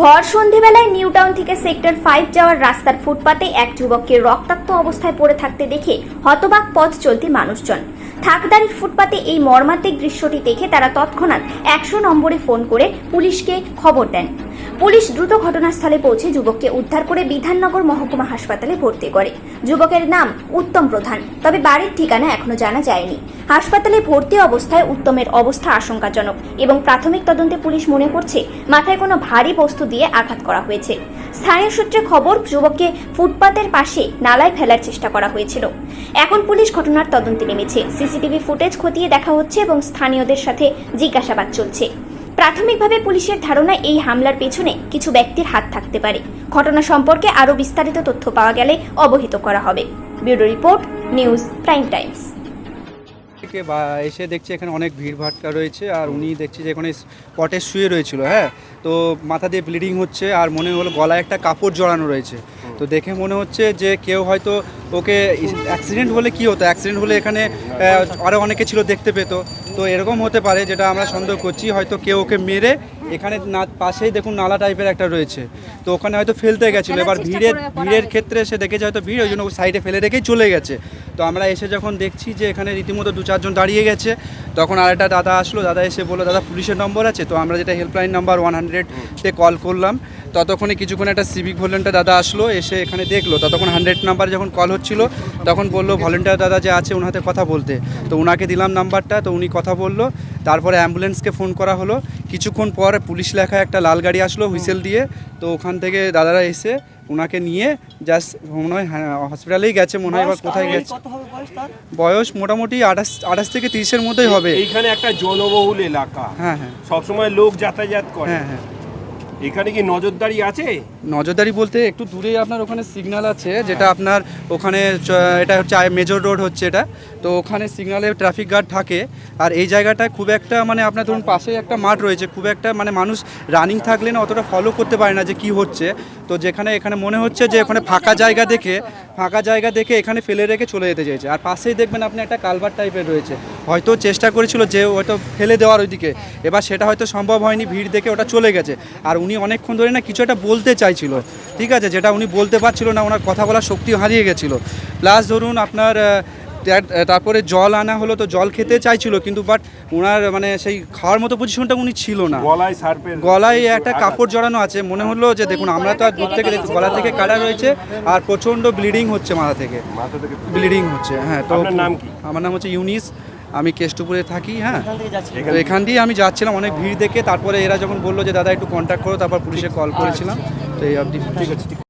ভর সন্ধেবেলায় New Town থেকে সেক্টর ফাইভ যাওয়ার রাস্তার ফুটপাতে এক যুবককে রক্তাক্ত অবস্থায় পড়ে থাকতে দেখে হতবাক পথ চলতি মানুষজন। থাকদারির ফুটপাতে এই মর্মান্তিক দৃশ্যটি দেখে তারা তৎক্ষণাৎ একশো নম্বরে ফোন করে পুলিশকে খবর দেন। পুলিশ দ্রুত ঘটনাস্থলে পৌঁছে যুবককে উদ্ধার করে বিধাননগর মহকুমা হাসপাতালে ভর্তি করে। যুবকের নাম উত্তম প্রধান, তবে বাড়ির ঠিকানা এখনও জানা যায়নি। হাসপাতালে ভর্তি অবস্থায় উত্তমের অবস্থা আশঙ্কাজনক এবং প্রাথমিক তদন্তে পুলিশ মনে করছে, মাথায় কোনো ভারী বস্তু দিয়ে আঘাত করা হয়েছে। স্থানীয় সূত্রে খবর, যুবককে ফুটপাতের পাশে নালায় ফেলার চেষ্টা করা হয়েছিল। এখন পুলিশ ঘটনার তদন্তে নেমেছে। সিসিটিভি ফুটেজ খতিয়ে দেখা হচ্ছে এবং স্থানীয়দের সাথে জিজ্ঞাসাবাদ চলছে। প্রাথমিকভাবে পুলিশের ধারণা এই হামলার পেছনে কিছু ব্যক্তির হাত থাকতে পারে। ঘটনা সম্পর্কে আরও বিস্তারিত তথ্য পাওয়া গেলে অবহিত করা হবে। Bureau report, news prime times. থেকে বা এসে দেখছি এখানে অনেক ভিড় ভাট্টা রয়েছে আর উনি দেখছি যে এখানে পটে শুয়ে রয়েছিল হ্যাঁ? তো মাথা দিয়ে ব্লিডিং হচ্ছে আর মনে হলো গলায় একটা কাপড় জড়ানো রয়েছে। তো দেখে মনে হচ্ছে যে কেউ হয়তো ওকে অ্যাক্সিডেন্ট হলে কি হতো? অ্যাক্সিডেন্ট হলে এখানে আরও অনেকে ছিল দেখতে পেতো। তো এরকম হতে পারে যেটা আমরা সন্দেহ করছি হয়তো কেউ ওকে মেরে এখানে না পাশেই দেখুন নালা টাইপের একটা রয়েছে। তো ওখানে হয়তো ফেলতে গেছিল এবার ভিড়ের ভিড়ের ক্ষেত্রে সে দেখেছে হয়তো ভিড় ওই জন্য সাইডে ফেলে রেখেই চলে গেছে। তো আমরা এসে যখন দেখছি যে এখানে রীতিমতো দু চারজন দাঁড়িয়ে গেছে তখন আরেকটা দাদা আসলো দাদা এসে বলল দাদা পুলিশের নম্বর আছে? তো আমরা যেটা হেল্পলাইন নাম্বার ওয়ান হান্ড্রেডতে কল করলাম। ততক্ষণে কিছুক্ষণ একটা সিভিক ভলেন্টিয়ার দাদা আসলো এসে এখানে দেখল। ততক্ষণ হান্ড্রেড নাম্বার যখন কল হচ্ছিল তখন বলল ভলেন্টিয়ার দাদা যে আছে ওনার হাতে কথা বলতে। তো ওনাকে দিলাম নাম্বারটা তো উনি কথা বলল তারপরে অ্যাম্বুলেন্সকে ফোন করা হলো। কিছুক্ষণ পর পুলিশ লেখা একটা লাল গাড়ি আসলো হুইসেল দিয়ে। তো ওখান থেকে দাদারা এসে ওনাকে নিয়ে জাস্ট মনে হয় হ্যাঁ, হসপিটালেই গেছে মনে হয় এবার কোথায় গেছে। বয়স বয়স মোটামুটি আঠাশ আঠাশ থেকে তিরিশের মধ্যেই হবে। এখানে একটা জনবহুল এলাকা। হ্যাঁ হ্যাঁ। সবসময় লোক যাতায়াত করে। হ্যাঁ হ্যাঁ। এখানে কি নজরদারি আছে? নজরদারি বলতে একটু দূরেই আপনার ওখানে সিগনাল আছে, যেটা আপনার ওখানে এটা হচ্ছে মেজর রোড হচ্ছে এটা। তো ওখানে সিগনালে ট্রাফিক গার্ড থাকে। আর এই জায়গাটায় খুব একটা মানে আপনার ধরুন পাশেই একটা মাঠ রয়েছে, খুব একটা মানে মানুষ রানিং থাকলে না অতটা ফলো করতে পারে না যে কি হচ্ছে। তো যেখানে, এখানে মনে হচ্ছে যে ওখানে ফাঁকা জায়গা দেখে ফাঁকা জায়গা দেখে এখানে ফেলে রেখে চলে যেতে চাইছে। আর পাশেই দেখবেন আপনি একটা কালভার টাইপের রয়েছে। হয়তো চেষ্টা করেছিল যে হয়তো ফেলে দেওয়ার ওইদিকে। এবার সেটা হয়তো সম্ভব হয়নি, ভিড় দেখে ওটা চলে গেছে। আর উনি অনেকক্ষণ ধরে না কিছু একটা বলতে চাইছিল। ঠিক আছে, যেটা উনি বলতে পারছিল না, ওনার কথা বলার শক্তি হারিয়ে গেছিল। প্লাস ধরুন আপনার তারপরে জল আনা হলো তো জল খেতে চাইছিল কিন্তু বাট ওনার মানে সেই খাওয়ার মতো পজিশনটা উনি ছিল না। গলায় সার্পের গলায় একটা কাপড় জড়ানো আছে মনে হলো যে দেখুন আমরা তো আর দূর থেকে দেখছি, গলা থেকে কাটা রয়েছে আর প্রচণ্ড ব্লিডিং হচ্ছে মাথা থেকে। ব্লিডিং হচ্ছে হ্যাঁ তো নাম কি? আমার নাম হচ্ছে ইউনিস আমি কেষ্টপুরে থাকি হ্যাঁ। এখান তো এখান দিয়ে আমি যাচ্ছিলাম অনেক ভিড় দেখে তারপরে এরা যখন বলল যে দাদা একটু কন্ট্যাক্ট করো তারপর পুলিশে কল করেছিলাম। তো এই অবধি। ঠিক আছে ঠিক আছে।